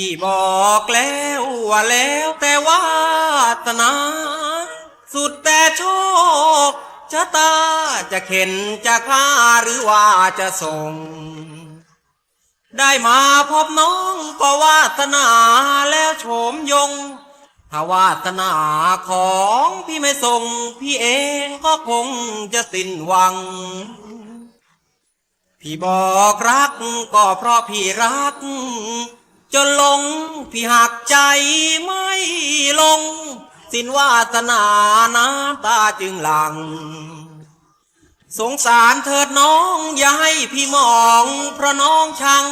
พี่บอกแล้วว่าแล้วแต่วาสนา สุดแต่โชคชะตาจะเข็นจะฆ่าหรือว่าจะส่ง ได้มาพบน้องก็วาสนาแล้วโฉมยง ถ้าวาสนาของพี่ไม่ส่ง พี่เองก็คงจะสิ้นหวังพี่บอกรักก็เพราะพี่รัก จนหลงพี่หักใจไม่ลง สินวาสนาน้ำตาจึงหลัง สงสารเถิดน้องอย่าให้พี่มองเพราะน้องชัง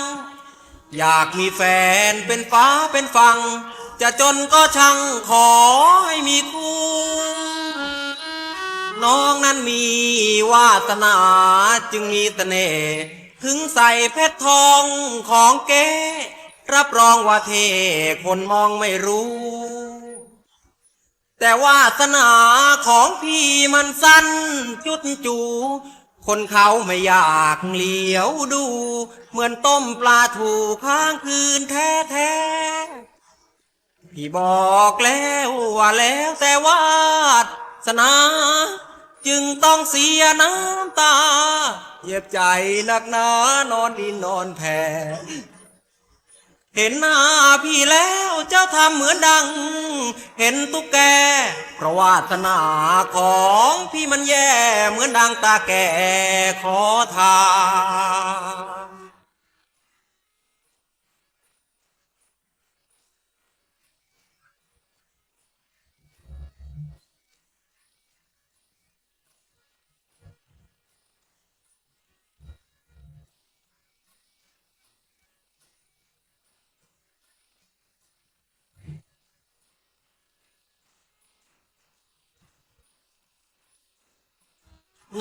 อยากมีแฟนเป็นฟ้าเป็นฟัง จะจนก็ช่างขอให้มีคู่น้องนั้นมีวาสนาจึงมีตเสน่ห์ถึงใส่เพชรทองของเก๋ รับรองว่าเทคนมองไม่รู้ แต่วาสนาของพี่มันสั้นจุดจู คนเขาไม่อยากเหลียวดู เหมือนต้มปลาถูค้างคืนแท้แท้ๆพี่บอกแล้วว่าแล้วแต่วาสนา จึงต้องเสียน้ำตา เย็บใจหนักหนานอนดินนอนแผ่ เห็นหน้าพี่แล้วเจ้าทำเหมือนดัง เห็นตุ๊กแกเพราะวาสนาของพี่มันแย่เหมือนดังตาแก่ขอทาน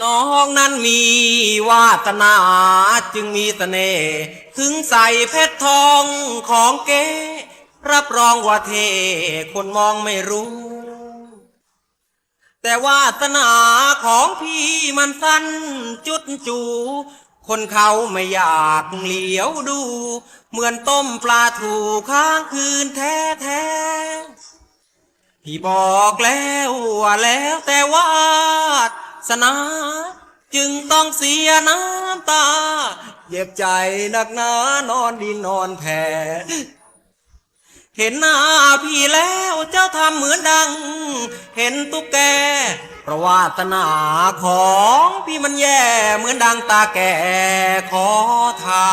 น้องนั้นมีวาสนาจึงมีเสน่ห์ถึงใส่เพชรทองของเก๋รับรองว่าเทคนมองไม่รู้ แต่วาสนาของพี่มันสั้นจุดจู คนเขาไม่อยากเหลียวดู เหมือนต้มปลาถูค้างคืนแท้แท้ๆพี่บอกแล้วว่าแล้วแต่วา สนา จึงต้องเสียน้ำตา เย็บใจนักหนานอนดินนอนแผ่เห็นหน้าพี่แล้วเจ้าทำเหมือนดัง เห็นตุ๊กแกพระวาตนาของพี่มันแย่เหมือนดังตาแก่ขอทาน